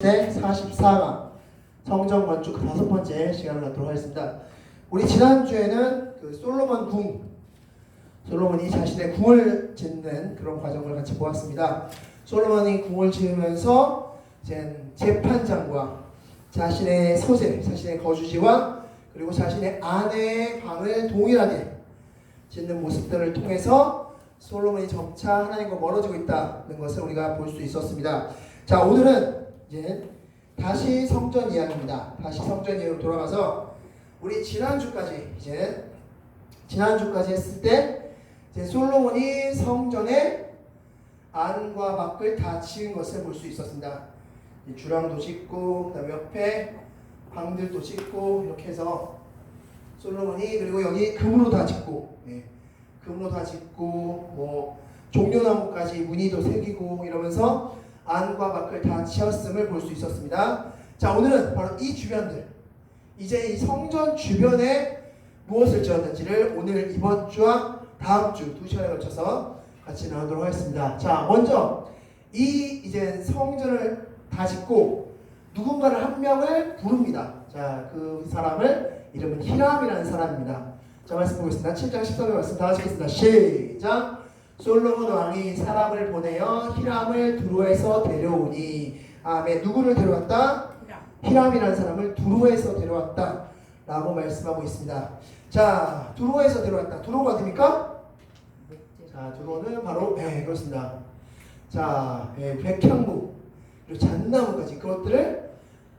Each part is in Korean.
제 44강 성전 건축 다섯 번째 시간을 갖도록 하겠습니다. 우리 지난주에는 그 솔로몬 궁, 솔로몬이 자신의 궁을 짓는 그런 과정을 같이 보았습니다. 솔로몬이 궁을 지으면서 재판장과 자신의 소재, 자신의 거주지와 그리고 자신의 아내의 방을 동일하게 짓는 모습들을 통해서 솔로몬이 점차 하나님과 멀어지고 있다는 것을 우리가 볼 수 있었습니다. 자, 오늘은 이제 다시 성전 이야기입니다. 다시 성전 이야기로 돌아가서 우리 지난주까지 이제 지난주까지 했을 때 이제 솔로몬이 성전의 안과 밖을 다 지은 것을 볼 수 있었습니다. 이 주랑도 짓고 그다음에 옆에 방들도 짓고 이렇게 해서 솔로몬이 그리고 여기 금으로 다 짓고 예, 금으로 다 짓고 뭐 종려나무까지 무늬도 새기고 이러면서 안과 밖을 다 지었음을 볼 수 있었습니다. 자 오늘은 바로 이 주변들 이제 이 성전 주변에 무엇을 지었는지를 오늘 이번 주와 다음 주 두 시간에 걸쳐서 같이 나누도록 하겠습니다. 자 먼저 이 이제 성전을 다 짓고 누군가를 한 명을 부릅니다. 자 그 사람을 이름은 히람이라는 사람입니다. 자 말씀 보겠습니다. 7장 13절 말씀 다 같이 읽겠습니다. 시작. 솔로몬 왕이 사람을 보내어 히람을 두로에서 데려오니 아멘 누구를 데려왔다? 히람이라는 사람을 두로에서 데려왔다. 라고 말씀하고 있습니다. 자 두로에서 데려왔다. 두로가 어딥니까? 자 두로는 바로 네 그렇습니다. 자 예, 백향목 그리고 잣나무까지 그것들을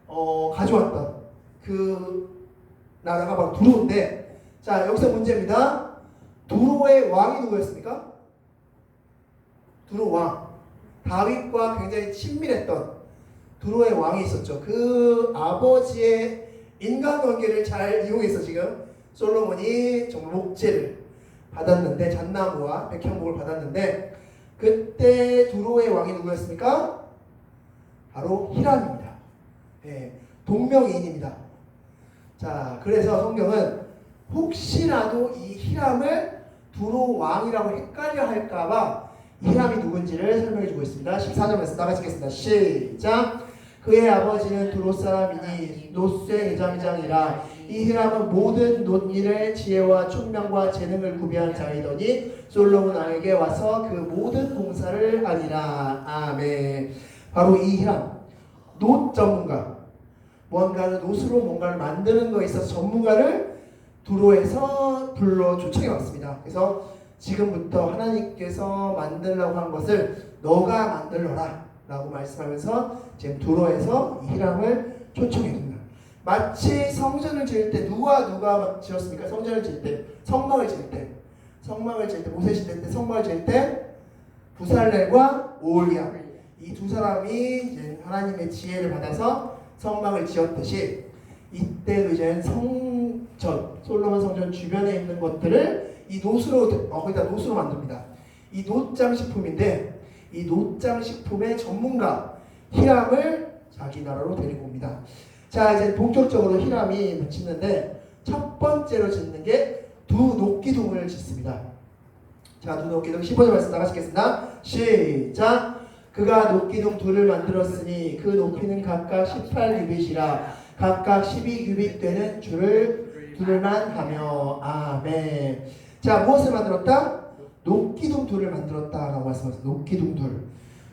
어, 가져왔던 그 나라가 바로 두로인데 자 여기서 문제입니다. 두로의 왕이 누구였습니까? 두로 왕 다윗과 굉장히 친밀했던 두로의 왕이 있었죠. 그 아버지의 인간관계를 잘 이용해서 지금 솔로몬이 정말 목재를 받았는데 잣나무와 백향목을 받았는데 그때 두로의 왕이 누구였습니까? 바로 히람입니다. 예, 동명이인입니다. 자, 그래서 성경은 혹시라도 이 히람을 두로 왕이라고 헷갈려 할까봐 히람이 누군지를 설명해 주고 있습니다. 14절에서 나같이 겠습니다. 시작. 그의 아버지는 두로 사람이니 노스의 대장장이라 이 히람은 모든 논일의 지혜와 총명과 재능을 구비한 자이더니 솔로몬 왕에게 와서 그 모든 공사를 하니라. 아멘. 바로 이 히람 노 전문가. 뭔가를 노스로 뭔가를 만드는 거에 있어서 전문가를 두로에서 불러 초청해 왔습니다. 그래서 지금부터 하나님께서 만들라고 한 것을 너가 만들어라 라고 말씀하면서 지금 두로에서 이 히람을 초청해 줍니다. 마치 성전을 지을 때 누가 누가 지었습니까? 성전을 지을 때 성막을 지을 때 성막을 지을 때 모세 시대 때 성막을 지을 때 부살렐과 오올리아 이 두 사람이 하나님의 지혜를 받아서 성막을 지었듯이 이때도 이제 성전 솔로몬 성전 주변에 있는 것들을 이 노수로 어, 거기다 노수로 만듭니다. 이 노장 식품인데 이 노장 식품의 전문가 히람을 자기 나라로 데리고 옵니다. 자 이제 본격적으로 히람이 짓는데 첫 번째로 짓는 게 두 녹기둥을 짓습니다. 자, 두 녹기둥 15절 말씀 나가시겠습니다. 시작. 그가 녹기둥 둘을 만들었으니 그 높이는 각각 18규빗이라 각각 12규빗 되는 줄을 둘만 하며 아멘. 자, 무엇을 만들었다? 녹기둥 둘을 만들었다라고 말씀하셨어요. 녹기둥 둘.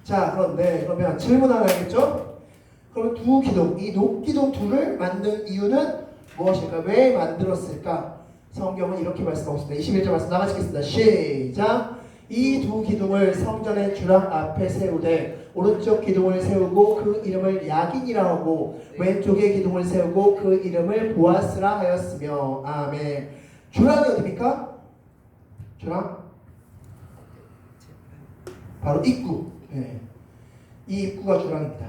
자, 그런데 그러면 질문 하나 하겠죠? 그럼 두 기둥, 이 녹기둥 둘을 만든 이유는 무엇일까? 왜 만들었을까? 성경은 이렇게 말씀하고 있습니다. 21절 말씀 나가시겠습니다. 시작. 이 두 기둥을 성전의 주랑 앞에 세우되 오른쪽 기둥을 세우고 그 이름을 야긴이라 하고 왼쪽의 기둥을 세우고 그 이름을 보아스라 하였으며 아멘. 주랑이 어디입니까? 주랑 바로 입구. 예. 이 입구가 주랑입니다.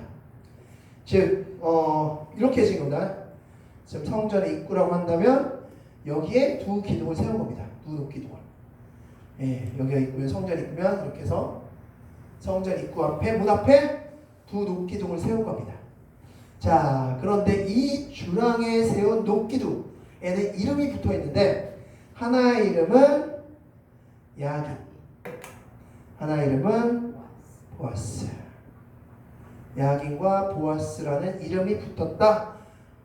즉, 어, 이렇게 지은 겁니다. 지금 성전의 입구라고 한다면 여기에 두 기둥을 세운 겁니다. 두 녹기둥을. 예, 여기가 입구면 성전 입구면 이렇게 해서 성전 입구 앞에 문 앞에 두 녹기둥을 세운 겁니다. 자, 그런데 이 주랑에 세운 녹기둥에는 이름이 붙어 있는데 하나의 이름은 야긴, 하나의 이름은 보아스. 야긴과 보아스라는 이름이 붙었다.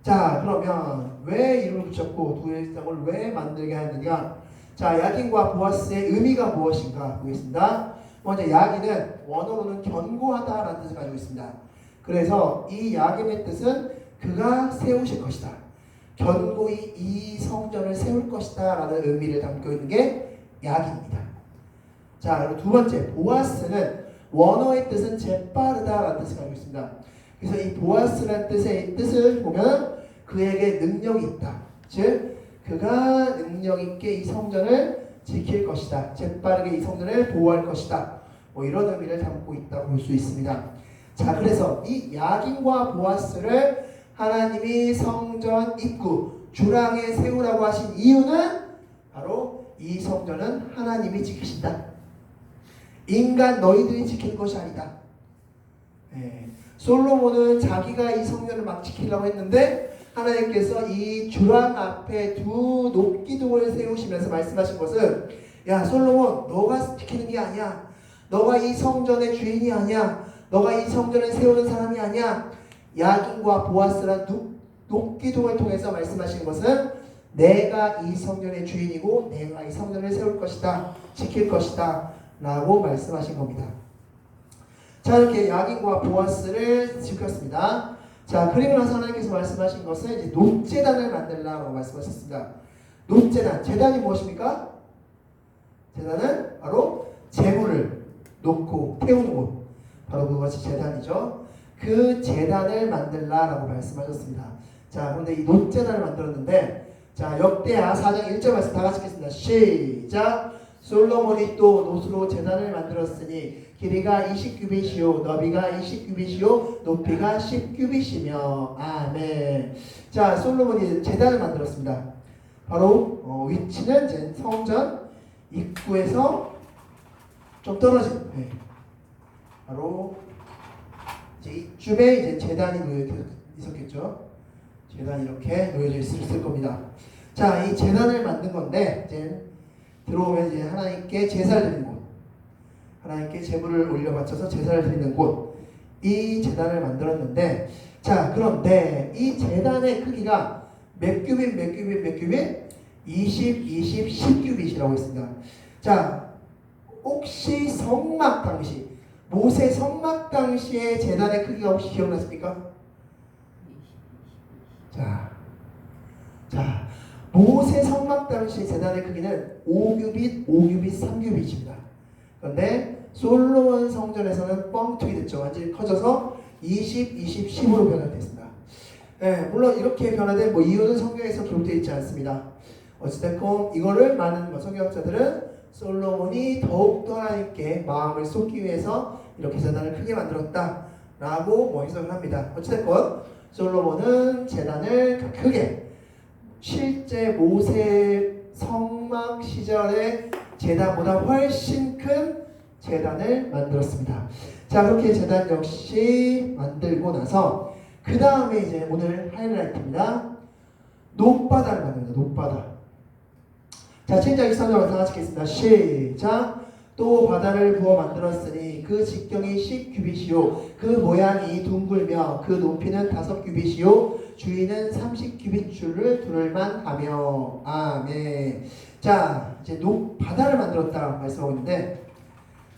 자, 그러면 왜 이름을 붙였고 두 일상을 왜 만들게 했느냐? 자, 야긴과 보아스의 의미가 무엇인가 보겠습니다. 먼저 야긴은 원어로는 견고하다라는 뜻을 가지고 있습니다. 그래서 이 야긴의 뜻은 그가 세우실 것이다. 견고히 이 성전을 세울 것이다 라는 의미를 담고 있는 게 야기입니다. 자, 그리고 두 번째 보아스는 원어의 뜻은 재빠르다라는 뜻을 가지고 있습니다. 그래서 이 보아스라는 뜻의 뜻을 보면 그에게 능력이 있다. 즉 그가 능력 있게 이 성전을 지킬 것이다. 재빠르게 이 성전을 보호할 것이다. 뭐 이런 의미를 담고 있다고 볼 수 있습니다. 자, 그래서 이 야긴과 보아스를 하나님이 성전 입구 주랑에 세우라고 하신 이유는 바로 이 성전은 하나님이 지키신다. 인간 너희들이 지킬 것이 아니다. 예. 솔로몬은 자기가 이 성전을 막 지키려고 했는데 하나님께서 이 주랑 앞에 두 높기둥을 세우시면서 말씀하신 것은 야 솔로몬 너가 지키는 게 아니야. 너가 이 성전의 주인이 아니야. 너가 이 성전을 세우는 사람이 아니야. 야긴과 보아스란 두 높기둥을 통해서 말씀하시는 것은 내가 이 성전의 주인이고 내가 이 성전을 세울 것이다. 지킬 것이다. 라고 말씀하신 겁니다. 자 이렇게 야긴과 보아스를 지켰습니다. 자 그리고 나서 하나님께서 말씀하신 것은 이제 녹재단을 만들라고 말씀하셨습니다. 녹재단 재단이 무엇입니까? 재단은 바로 재물을 놓고 태우는 곳 바로 그것이 재단이죠. 그 재단을 만들라라고 말씀하셨습니다. 자 그런데 이 녹재단을 만들었는데 자 역대하 4장 1절 말씀 다 같이 읽겠습니다. 시작 솔로몬이 또 노수로 재단을 만들었으니 길이가 20규빗이요 너비가 20규빗이요 높이가 10규빗이며 아멘. 자 솔로몬이 재단을 만들었습니다. 바로 어, 위치는 성전 입구에서 좀 떨어진 네. 바로 이제 이쯤에 이제 재단이 놓여 있었겠죠. 재단이 이렇게 놓여져 있을 겁니다. 자, 이 재단을 만든 건데 이제 들어오면 이제 하나님께 제사를 드리는 곳, 하나님께 제물을 올려 바쳐서 제사를 드리는 곳, 이 재단을 만들었는데, 자 그런데 이 재단의 크기가 몇 규빗, 몇 규빗, 몇 규빗? 20, 20, 10규빗이라고 있습니다. 자, 혹시 성막 당시, 모세 성막 당시의 재단의 크기가 혹시 기억나십니까? 자, 자, 모세 성막 당시 재단의 크기는 5규빗, 5규빗, 3규빗입니다. 그런데 솔로몬 성전에서는 뻥튀기 됐죠. 완전히 커져서 20, 20, 10으로 변화됐습니다. 네, 물론 이렇게 변화된 뭐 이유는 성경에서 기록되어 있지 않습니다. 어찌됐건 이거를 많은 뭐 성경학자들은 솔로몬이 더욱더 하나님께 마음을 쏟기 위해서 이렇게 재단을 크게 만들었다라고 뭐 해석을 합니다. 어찌됐건 솔로몬은 재단을 크게 실제 모세 성막 시절의 재단보다 훨씬 큰 재단을 만들었습니다. 자 그렇게 재단 역시 만들고 나서 그 다음에 이제 오늘 하이라이트입니다. 높바다를 만듭니다. 높바다. 자, 친자 이사절 다 같이 읽겠습니다. 시작. 또 바다를 부어 만들었으니 그 직경이 10 규빗이요 그 모양이 둥글며 그 높이는 다섯 규빗이요 주인은 30규빗 줄을 두를만 하며 아멘. 자, 이제 높 바다를 만들었다 말씀하고 있는데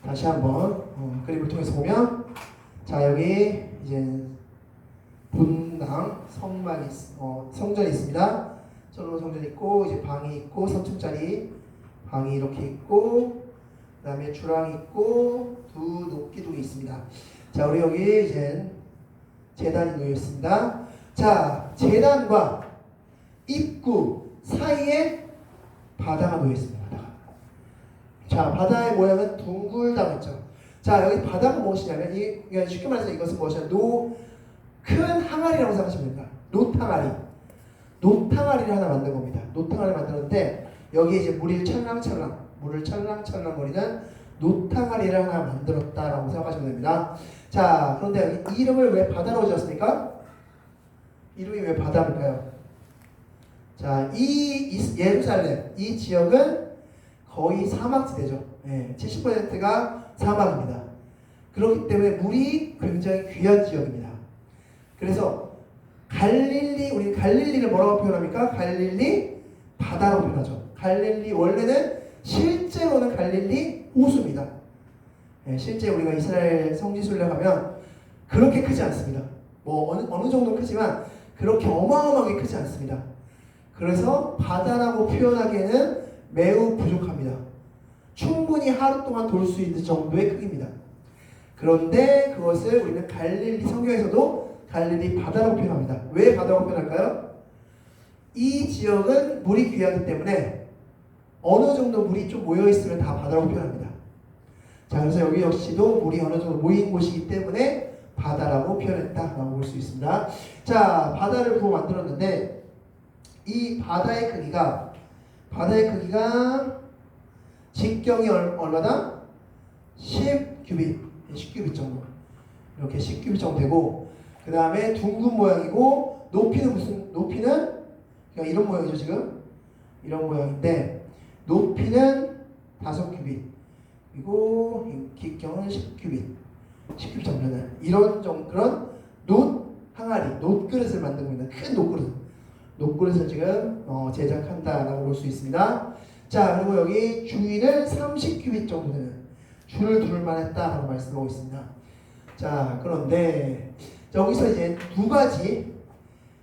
다시 한번 어, 그림을 통해서 보면 자 여기 이제 분당 성막이 있- 어, 성전이 있습니다. 솔로몬 성전 있고 이제 방이 있고 3층짜리 방이 이렇게 있고 그다음에 주랑 있고 두 녹기둥이 있습니다. 자 우리 여기 이제 재단이 놓여 있습니다. 자 재단과 입구 사이에 바다가 놓여 있습니다. 바다가. 자 바다의 모양은 둥글다했죠. 자 여기 바다가 무엇이냐면 이 그냥 쉽게 말해서 이것은 무엇이냐 노 큰 항아리라고 생각하시면 됩니다. 노탕아리. 노탕아리를 하나 만든 겁니다. 노탕아리를 만들었는데 여기에 이제 물이 찰랑찰랑 물을 찰랑찰랑거리는 노탕아리를 하나 만들었다라고 생각하시면 됩니다. 자 그런데 이 이름을 왜 바다로 지었습니까? 이름이 왜 바다일까요? 자, 이 예루살렘 이 지역은 거의 사막지대죠. 예, 70%가 사막입니다. 그렇기 때문에 물이 굉장히 귀한 지역입니다. 그래서 갈릴리 우리 갈릴리를 뭐라고 표현합니까? 갈릴리 바다로 표현하죠. 갈릴리 원래는 실제로는 갈릴리 호수입니다. 예, 실제 우리가 이스라엘 성지순례 가면 그렇게 크지 않습니다. 뭐 어느, 어느 정도 크지만 그렇게 어마어마하게 크지 않습니다. 그래서 바다라고 표현하기에는 매우 부족합니다. 충분히 하루 동안 돌 수 있는 정도의 크기입니다. 그런데 그것을 우리는 갈릴리 성경에서도 갈릴리 바다라고 표현합니다. 왜 바다라고 표현할까요? 이 지역은 물이 귀하기 때문에 어느 정도 물이 좀 모여 있으면 다 바다라고 표현합니다. 자, 그래서 여기 역시도 물이 어느 정도 모인 곳이기 때문에 바다라고 표현했다라고 볼 수 있습니다. 자, 바다를 부어 만들었는데 이 바다의 크기가 바다의 크기가 직경이 얼- 얼마다? 10규빗, 10규빗 정도. 이렇게 10규빗 정도 되고 그 다음에 둥근 모양이고 높이는 무슨 높이는 그냥 이런 모양이죠 지금? 이런 모양인데 높이는 5규빗 그리고 이 직경은 10규빗 10규빗 정도는 이런 정 그런 노 항아리 노 그릇을 만들고 있는 큰 노그릇 노그릇을 지금 어, 제작한다라고 볼 수 있습니다. 자 그리고 여기 주위는 30규빗 정도 되는 줄을 둘만 했다라고 말씀하고 있습니다. 자 그런데 여기서 이제 두 가지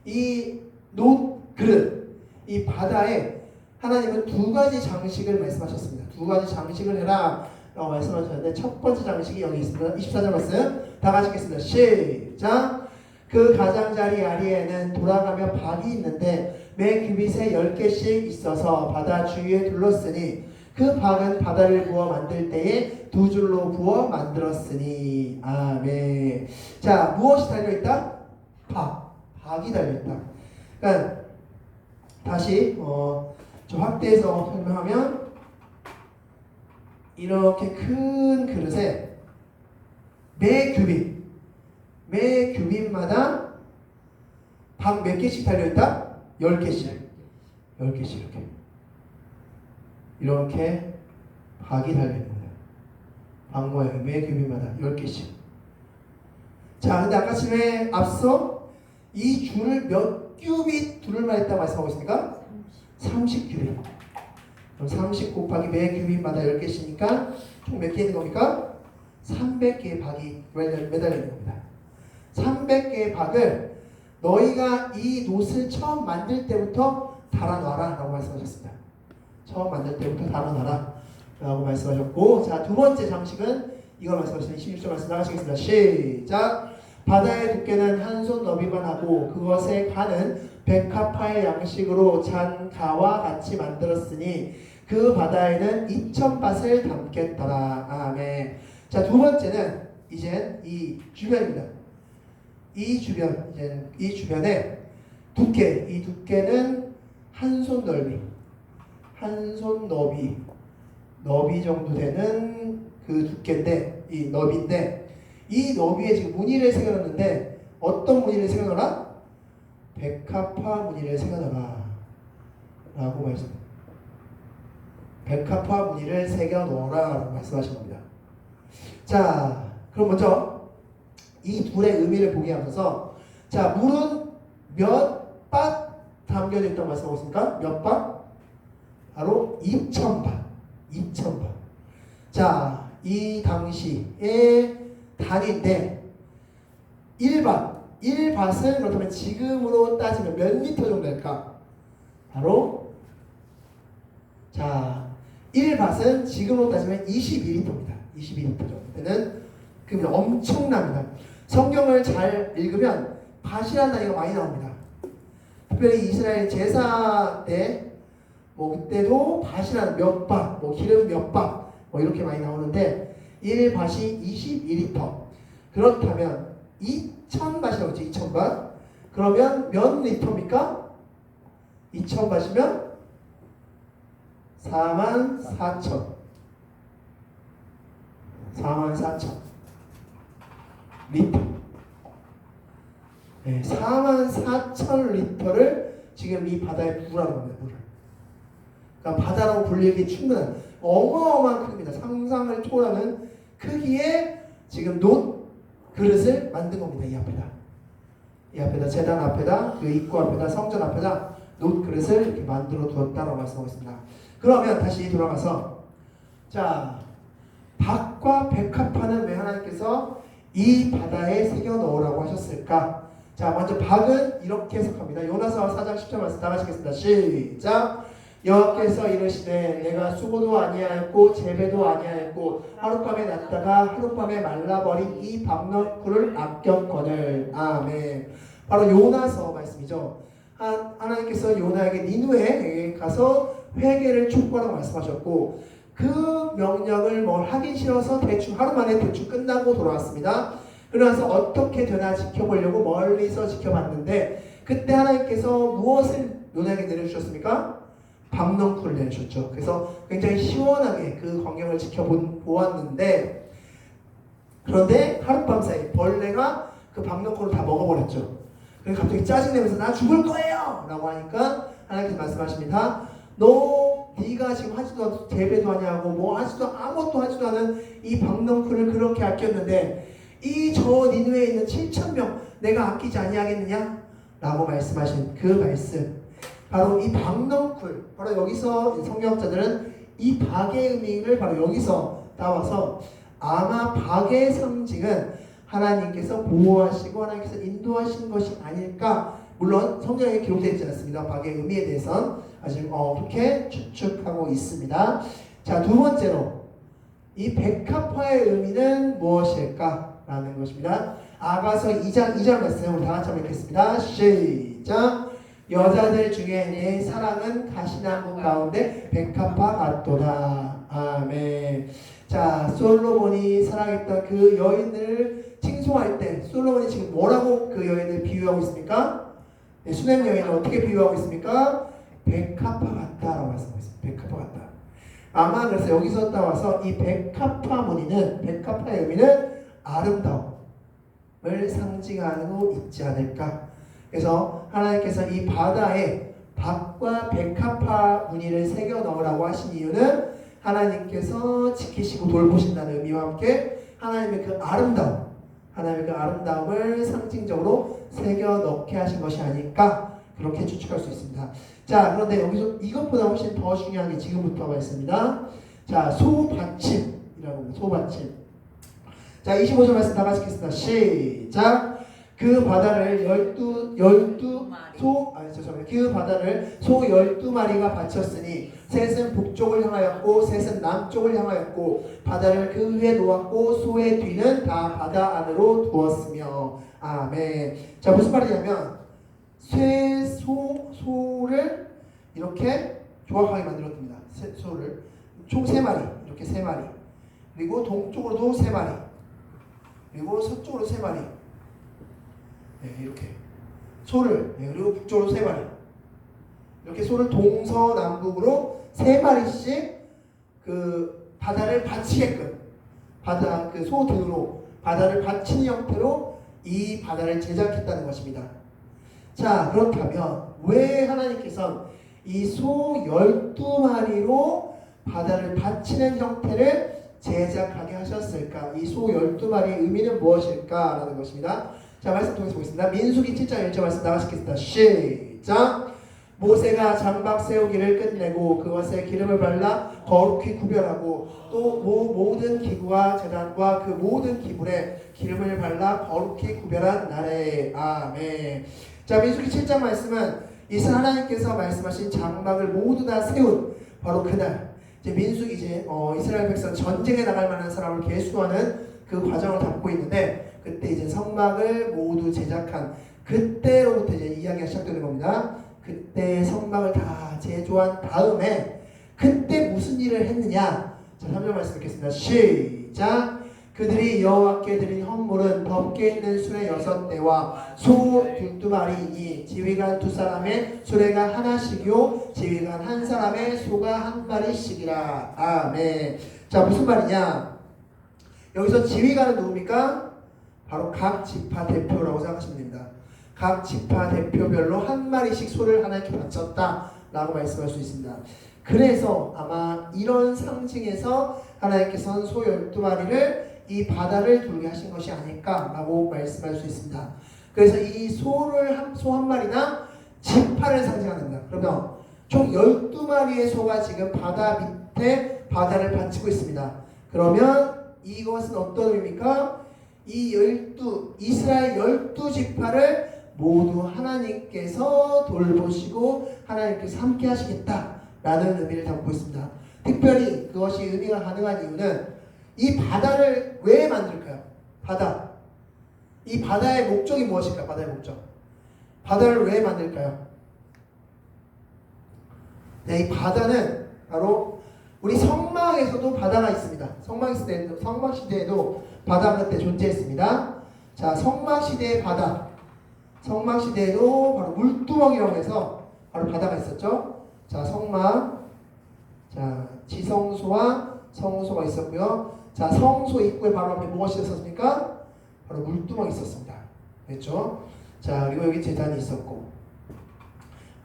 이노 그릇 이 바다에 하나님은 두 가지 장식을 말씀하셨습니다. 두 가지 장식을 해라 라고 말씀하셨는데 첫 번째 장식이 여기 있습니다. 24절 말씀 다 같이 읽겠습니다. 시작 그 가장자리 아래에는 돌아가며 박이 있는데 매 규빗에 열 개씩 있어서 바다 주위에 둘렀으니 그 박은 바다를 부어 만들 때에 두 줄로 부어 만들었으니 아멘. 자 무엇이 달려 있다? 박 박이 달려 있다. 그러니까 다시 어, 저 확대해서 설명하면 이렇게 큰 그릇에 매 규빗 매 규빗마다 박몇 개씩 달려있다? 10개씩 10개씩 이렇게 이렇게 박이 달려있는 거예요 박 모양 매 규빗마다 10개씩 자 근데 아까 전에 앞서 이 줄을 몇 규빗 둘을 말했다고 말씀하고 있습니까? 30 규빗 그럼 30 곱하기 매 규빗마다 10개씩이니까 총 몇 개 있는 겁니까? 300개의 박이 매달- 매달려 있는 겁니다 300개의 박을 너희가 이 놋을 처음 만들 때부터 달아놔라 라고 말씀하셨습니다. 처음 만들 때부터 달아놔라 라고 말씀하셨고 자두 번째 장식은 이걸 말씀하시는 26절 말씀 나가시겠습니다. 시작 바다의 두께는 한 손 너비만 하고 그것의 간은 백합화의 양식으로 잔 가와 같이 만들었으니 그 바다에는 2천 밭을 담겠더라. 아멘. 자 두 번째는 이제 이 주변입니다. 이 주변 이제 이 주변에 두께 이 두께는 한 손 넓이 한 손 너비 너비 정도 되는 그 두께인데 이 너비인데 이 너비에 지금 무늬를 새겨놨는데 어떤 무늬를 새겨놓으라? 백합화 무늬를 새겨놓으라 라고 말씀 백합화 무늬를 새겨 놓으라 라고 말씀하신 겁니다 자 그럼 먼저 이 둘의 의미를 보게 하면서 자 물은 몇 밭 담겨져 있다고 말씀하고 있습니까? 몇 밭? 바로 2천밭 2천밭 자 이 당시의 단위인데 1밭 1밭은 그렇다면 지금으로 따지면 몇 미터 정도 될까? 바로 자 1밭은 지금으로 따지면 22리터입니다 22리터 정도 되는 그러면 엄청납니다 성경을 잘 읽으면 밭이라는 단위가 많이 나옵니다. 특별히 이스라엘 제사 때 뭐 그때도 밭이라는 몇 밭, 뭐 기름 몇 밭, 뭐 이렇게 많이 나오는데 1밭이 22리터. 그렇다면 2,000밭이라고 했죠. 2,000밭. 그러면 몇 리터입니까? 2,000밭이면 4만 4천. 4만 4천. 리터. 네, 4만 4천 리터를 지금 이 바다에 부으라는 겁니다. 물을. 그러니까 바다라고 불리기 충분한 어마어마한 크기입니다. 상상을 초월하는 크기의 지금 노 그릇을 만든 겁니다. 이 앞에다. 이 앞에다 재단 앞에다 그 입구 앞에다 성전 앞에다 노 그릇을 이렇게 만들어 두었다라고 말씀하고 있습니다. 그러면 다시 돌아가서 자 박과 백합화는 왜 하나님께서 이 바다에 새겨 넣으라고 하셨을까? 자 먼저 박은 이렇게 해석합니다. 요나서 4장 10절 말씀 다 같이겠습니다. 시작. 여호와께서 이르시되 내가 수고도 아니하였고 재배도 아니하였고 하룻밤에 났다가 하룻밤에 말라버린 이 박너쿨을 아꼈거늘 아멘 바로 요나서 말씀이죠 하, 하나님께서 요나에게 니누에 가서 회개를 촉구하라고 말씀하셨고 그 명령을 뭘 하기 싫어서 대충 하루 만에 대충 끝나고 돌아왔습니다 그러면서 어떻게 되나 지켜보려고 멀리서 지켜봤는데 그때 하나님께서 무엇을 요나에게 내려주셨습니까? 밤넝쿨을 내주셨죠. 그래서 굉장히 시원하게 그 광경을 지켜보았는데 그런데 하룻밤 사이 벌레가 그 밤넝쿨을 다 먹어버렸죠. 그래서 갑자기 짜증내면서 나 죽을 거예요! 라고 하니까 하나님께서 말씀하십니다. 너 네가 지금 하지도 재배도 하냐고 뭐 하지도 아무것도 하지도 않은 이 밤넝쿨을 그렇게 아꼈는데 이 저 니누에 있는 7천 명 내가 아끼지 아니하겠느냐? 라고 말씀하신 그 말씀. 바로 이 박넝쿨 바로 여기서 성경학자들은 이 박의 의미를 바로 여기서 따와서 아마 박의 상징은 하나님께서 보호하시고 하나님께서 인도하신 것이 아닐까. 물론 성경에 기록되어 있지 않습니다. 박의 의미에 대해서는 아직 어, 그렇게 추측하고 있습니다 자 두 번째로 이 백합화의 의미는 무엇일까 라는 것입니다 아가서 2장 2절 말씀 우리 다 같이 읽겠습니다 시작 여자들 중에 내 사랑은 가시나무 가운데 백합화 같도다. 아멘. 자, 솔로몬이 사랑했던 그 여인을 칭송할 때 솔로몬이 지금 뭐라고 그 여인을 비유하고 있습니까? 네, 수냄 여인을 어떻게 비유하고 있습니까? 백합화 같다라고 말씀하고 있습니다. 백합화 같다. 아마 그래서 여기서 따와서 이 백합화 무늬는 백합화의 의미는 아름다움을 상징하고 있지 않을까 그래서 하나님께서 이 바다에 박과 백합화 무늬를 새겨 넣으라고 하신 이유는 하나님께서 지키시고 돌보신다는 의미와 함께 하나님의 그 아름다움, 하나님의 그 아름다움을 상징적으로 새겨 넣게 하신 것이 아닐까 그렇게 추측할 수 있습니다. 자, 그런데 여기서 이것보다 훨씬 더 중요한 게 지금부터가 있습니다. 자, 소받침이라고. 소받침. 자, 25절 말씀 다 같이 읽겠습니다. 시작. 그 바다를 열두 열두 소 아니 죄송합니다. 그 바다를 소 열두 마리가 바쳤으니 셋은 북쪽을 향하였고 셋은 남쪽을 향하였고 바다를 그 위에 놓았고 소의 뒤는 다 바다 안으로 두었으며 아멘. 자 무슨 말이냐면 쇠소 소를 이렇게 조합하게 만들었습니다. 새, 소를. 총 세 마리. 이렇게 세 마리. 그리고 동쪽으로도 세 마리. 그리고 서쪽으로 세 마리. 네, 이렇게. 소를. 네, 그리고 북쪽으로 세 마리. 이렇게 소를 동서남북으로 세 마리씩 그 바다를 받치게끔 바다 그 소 등으로 바다를 받치는 형태로 이 바다를 제작했다는 것입니다. 자 그렇다면 왜 하나님께서 이소 열두 마리로 바다를 받치는 형태를 제작하게 하셨을까? 이소 열두 마리의 의미는 무엇일까 라는 것입니다. 자 말씀 통해서 보겠습니다. 민수기 7장 1절 말씀 나가시겠습니다. 시작. 모세가 장박 세우기를 끝내고 그것에 기름을 발라 거룩히 구별하고 또 모든 기구와 재단과 그 모든 기물에 기름을 발라 거룩히 구별한 날에 아멘. 자 민수기 7장 말씀은 이스라엘 하나님께서 말씀하신 장막을 모두 다 세운 바로 그날 이제 민수 이제 어, 이스라엘 백성 전쟁에 나갈 만한 사람을 계수하는 그 과정을 담고 있는데 그때 이제 성막을 모두 제작한 그때로부터 이제 이야기가 시작되는 겁니다. 그때 성막을 다 제조한 다음에 그때 무슨 일을 했느냐? 자, 3절 말씀 읽겠습니다. 시작. 그들이 여호와께 드린 헌물은 덮개 있는 수레 여섯 대와 소 둘두 마리이니 지휘관 두 사람의 수레가 하나씩이요 지휘관 한 사람의 소가 한 마리씩이라. 아멘. 자 무슨 말이냐? 여기서 지휘관은 누굽니까? 바로 각 지파 대표라고 생각하시면 됩니다. 각 지파 대표별로 한 마리씩 소를 하나님께 바쳤다라고 말씀할 수 있습니다. 그래서 아마 이런 상징에서 하나님께서는 소 열두 마리를 이 바다를 돌게 하신 것이 아닐까라고 말씀할 수 있습니다. 그래서 이 소를 한, 소 한 마리나 지파를 상징합니다. 그러면 총 12마리의 소가 지금 바다 밑에 바다를 받치고 있습니다. 그러면 이것은 어떤 의미입니까? 이 열두 이스라엘 열두 지파를 모두 하나님께서 돌보시고 하나님께서 함께 하시겠다라는 의미를 담고 있습니다. 특별히 그것이 의미가 가능한 이유는 이 바다를 왜 만들까요? 바다. 이 바다의 목적이 무엇일까? 바다의 목적. 바다를 왜 만들까요? 네, 이 바다는 바로 우리 성막에서도 바다가 있습니다. 성막 시대에도 성막 시대에도 바다가 그때 존재했습니다. 자, 성막 시대의 바다. 성막 시대에도 바로 물두멍이라고 해서 바로 바다가 있었죠. 자, 성막. 자, 지성소와 성소가 있었고요. 자, 성소 입구에 바로 앞에 무엇이 있었습니까? 바로 물두멍이 있었습니다. 그렇죠? 자, 그리고 여기 재단이 있었고.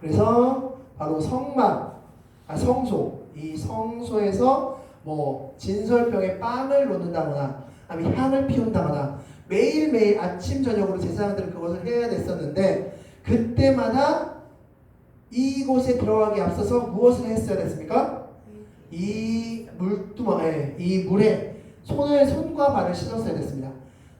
그래서 바로 성막, 아, 성소. 이 성소에서 뭐 진설병에 빵을 놓는다거나 아니면 향을 피운다거나 매일매일 아침 저녁으로 제사장들은 그것을 해야 됐었는데 그때마다 이곳에 들어가기 앞서서 무엇을 했어야 됐습니까? 이 물두멍에 이 물에 손을 손과 발을 씻었어야 됐습니다.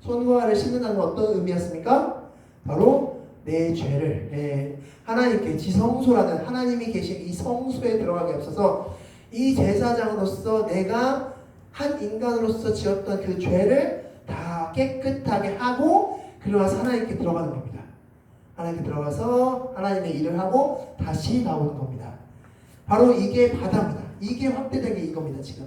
손과 발을 씻는다는 건 어떤 의미였습니까? 바로 내 죄를 예, 하나님께 지성소라는 하나님이 계신 이 성소에 들어가기 앞서서 이 제사장으로서 내가 한 인간으로서 지었던 그 죄를 다 깨끗하게 하고 그러면서 하나님께 들어가는 겁니다. 하나님께 들어가서 하나님의 일을 하고 다시 나오는 겁니다. 바로 이게 바다입니다. 이게 확대된 게 이겁니다. 지금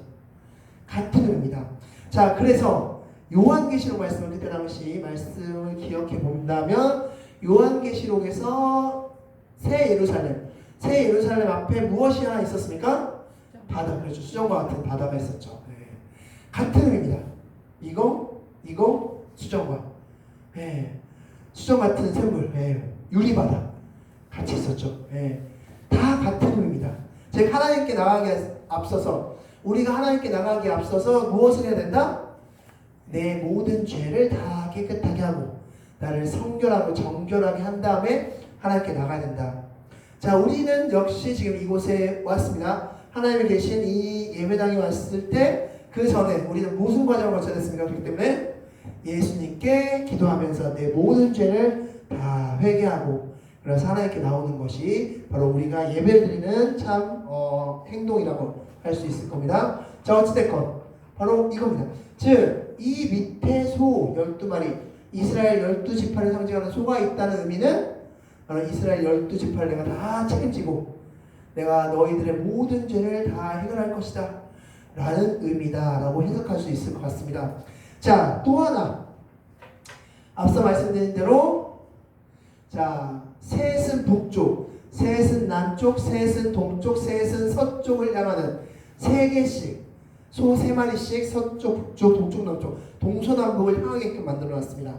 같은 의미입니다. 자, 그래서 요한계시록 말씀을 그때 당시 말씀을 기억해 본다면 요한계시록에서 새 예루살렘, 새 예루살렘 앞에 무엇이 하나 있었습니까? 바다, 그렇죠. 수정과 같은 바다가 있었죠. 네. 같은 의미입니다. 이거, 이거, 수정과. 네. 수정 같은 샘물, 네. 유리바다. 같이 있었죠. 네. 다 같은 의미입니다. 즉, 하나님께 나가기 앞서서, 우리가 하나님께 나가기 앞서서 무엇을 해야 된다? 내 모든 죄를 다 깨끗하게 하고, 나를 성결하고 정결하게 한 다음에 하나님께 나가야 된다. 자, 우리는 역시 지금 이곳에 왔습니다. 하나님이 계신 이 예배당에 왔을 때 그 전에 우리는 무슨 과정을 거쳐야 됐습니까? 그렇기 때문에 예수님께 기도하면서 내 모든 죄를 다 회개하고 그래서 하나님께 나오는 것이 바로 우리가 예배를 드리는 참 어, 행동이라고 할 수 있을 겁니다. 자, 어찌됐건 바로 이겁니다. 즉, 이 밑에 소 12마리 이스라엘 12지파를 상징하는 소가 있다는 의미는 바로 이스라엘 12지파를 내가 다 책임지고 내가 너희들의 모든 죄를 다 해결할 것이다. 라는 의미다 라고 해석할 수 있을 것 같습니다. 자, 또 하나. 앞서 말씀드린 대로 자, 셋은 북쪽, 셋은 남쪽, 셋은 동쪽, 셋은 서쪽을 향하는 세 개씩 소 세 마리씩 서쪽, 북쪽, 동쪽, 남쪽, 동서남북을 향하게끔 만들어 놨습니다.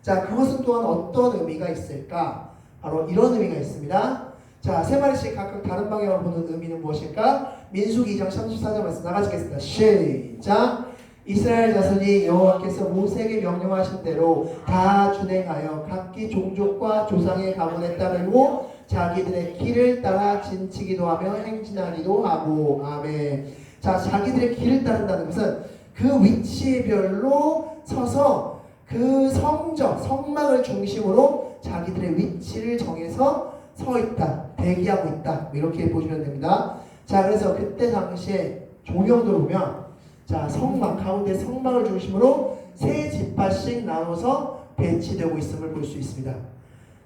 자, 그것은 또한 어떤 의미가 있을까? 바로 이런 의미가 있습니다. 자, 세 마리씩 각각 다른 방향으로 보는 의미는 무엇일까? 민수기 2장 34절 말씀 나가시겠습니다. 시작. 이스라엘 자손이 여호와께서 모세에게 명령하신 대로 다 준행하여 각기 종족과 조상의 가문에 따르고 자기들의 길을 따라 진치기도 하며 행진하기도 하고 아멘. 자, 자기들의 길을 따른다는 것은 그 위치별로 서서 그 성적, 성막을 중심으로 자기들의 위치를 정해서 서 있다, 대기하고 있다 이렇게 보시면 됩니다. 자, 그래서 그때 당시에 조경도 보면 자 성막 가운데 성막을 중심으로 세 지파씩 나눠서 배치되고 있음을 볼 수 있습니다.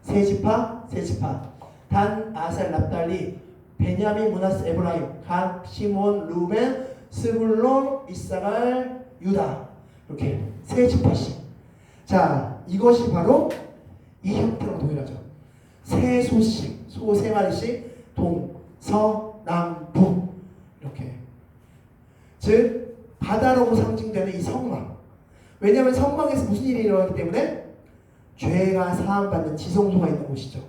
세 지파, 세 지파. 단, 아셀, 납달리, 베냐민, 무나스, 에브라임, 각, 시몬, 루벤, 스불론, 이사갈, 유다 이렇게 세 지파씩. 자, 이것이 바로 이 형태랑 동일하죠. 세 소씩, 소 세 마리씩 동, 서, 남, 북 이렇게. 즉 바다라고 상징되는 이 성막. 왜냐하면 성막에서 무슨 일이 일어나기 때문에 죄가 사함받는 지성소가 있는 곳이죠.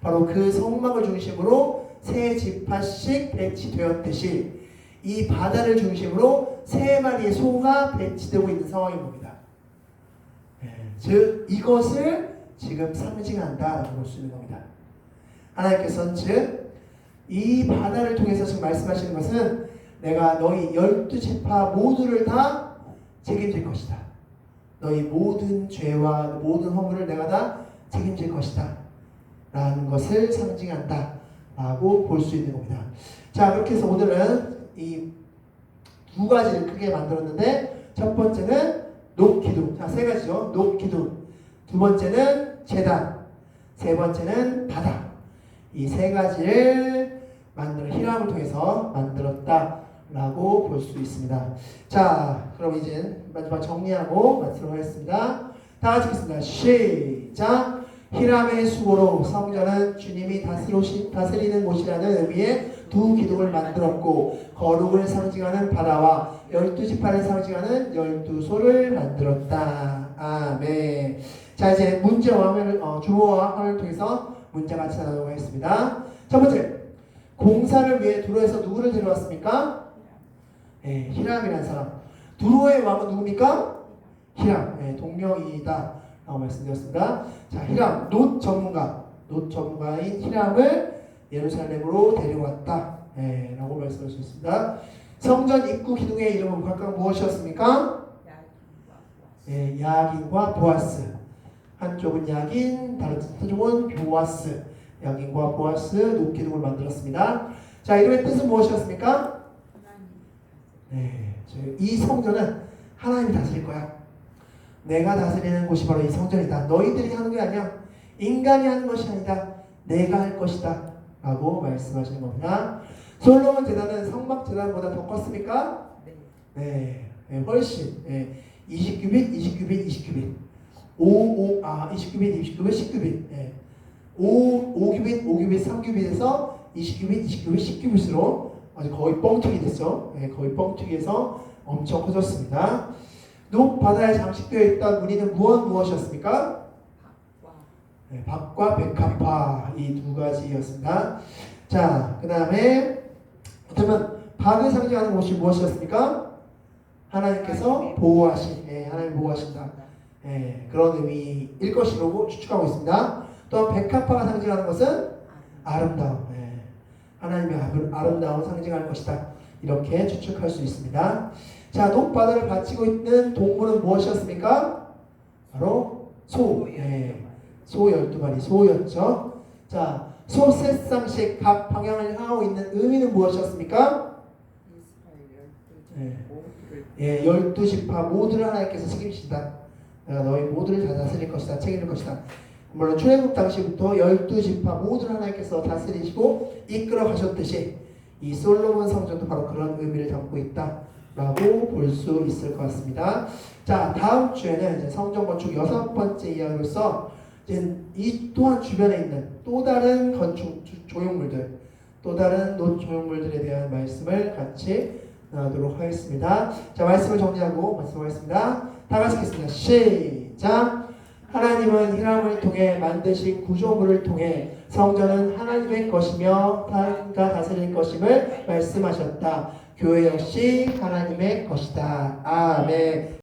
바로 그 성막을 중심으로 세 지파씩 배치되었듯이 이 바다를 중심으로 세 마리의 소가 배치되고 있는 상황인 겁니다. 예, 즉 이것을 지금 상징한다라고 볼 수 있는 겁니다. 하나님께서는 즉 이 바다를 통해서 지금 말씀하시는 것은 내가 너희 열두 지파 모두를 다 책임질 것이다. 너희 모든 죄와 모든 허물을 내가 다 책임질 것이다. 라는 것을 상징한다. 라고 볼 수 있는 겁니다. 자, 그렇게 해서 오늘은 이 두 가지를 크게 만들었는데, 첫 번째는 녹기둥. 자, 세 가지죠. 녹기둥. 두 번째는 재단. 세 번째는 바다. 이 세 가지를 만들어, 히람을 통해서 만들었다 라고 볼 수 있습니다. 자, 그럼 이제 마지막 정리하고 마치도록 하겠습니다. 다 같이 읽겠습니다. 시작! 히람의 수고로 성전은 주님이 다스로시, 다스리는 곳이라는 의미의 두 기둥을 만들었고 거룩을 상징하는 바다와 열두 지파를 상징하는 열두 소를 만들었다. 아멘. 자 이제 문제와 화면을 어, 주어와 화면을 통해서 문제 같이 나누도록 하겠습니다. 첫 번째 공사를 위해 두로에서 누구를 데려왔습니까? 예, 히람이라는 사람. 두로의 왕은 누굽니까? 히람. 예, 동명이다. 라고 말씀드렸습니다. 자, 히람, 놋 전문가, 놋 전문가인 히람을 예루살렘으로 데려왔다. 예, 라고 있습니다. 성전 입구 기둥의 이름은 각각 무엇이었습니까? 예, 야긴과 보아스. 한쪽은 야긴, 다른 한쪽은 보아스. 야긴과 보아스, 놋 기둥을 만들었습니다. 자, 이름의 뜻은 무엇이었습니까? 네, 이 성전은 하나님이 다스릴 거야. 내가 다스리는 곳이 바로 이 성전이다. 너희들이 하는 게 아니야. 인간이 하는 것이 아니다. 내가 할 것이다. 라고 말씀하시는 겁니다. 솔로몬 재단은 성막 재단보다 더 컸습니까? 네, 네, 훨씬. 네, 20규빗, 20규빗, 20규빗. 5, 5, 아, 20규빗, 20규빗, 10규빗. 네. 5, 5규빗, 5규빗, 3규빗에서 20규빗, 20규빗, 10규빗으로 아주 거의 뻥튀기 됐죠. 네, 거의 뻥튀기해서 엄청 커졌습니다. 높 바다에 장식되어 있던 무늬는 무엇 무엇이었습니까? 네, 박과 백합화 이 두 가지였습니다. 자, 그 다음에 그러면 박을 상징하는 것이 무엇이었습니까? 하나님께서 보호하신, 예, 하나님 보호하신다. 예, 그런 의미일 것이라고 추측하고 있습니다. 또한 백합화가 상징하는 것은 아름다움, 예, 하나님의 아름- 아름다움 상징할 것이다. 이렇게 추측할 수 있습니다. 자, 높바다를 바치고 있는 동물은 무엇이었습니까? 바로 소. 예, 소 12마리, 소였죠. 자, 소 셋쌍씩 각 방향을 향하고 있는 의미는 무엇이었습니까? 예, 열두 지파 모두를 하나님께서 책임지신다. 내가 너희 모두를 다 다스릴 것이다. 책임질 것이다. 물론 출애굽 당시부터 열두 지파 모두를 하나님께서 다스리시고 이끌어 가셨듯이 이 솔로몬 성전도 바로 그런 의미를 담고 있다 라고 볼 수 있을 것 같습니다. 자, 다음 주에는 성전 건축 여섯 번째 이야기로서 이제 이 또한 주변에 있는 또 다른 건축 조- 조형물들, 또 다른 노 조형물들에 대한 말씀을 같이 나누도록 하겠습니다. 자, 말씀을 정리하고 말씀하겠습니다. 다 같이 읽겠습니다. 시작. 하나님은 히람을 통해 만드신 구조물을 통해 성전은 하나님의 것이며 다가 다스릴 것임을 말씀하셨다. 교회 역시 하나님의 것이다. 아멘.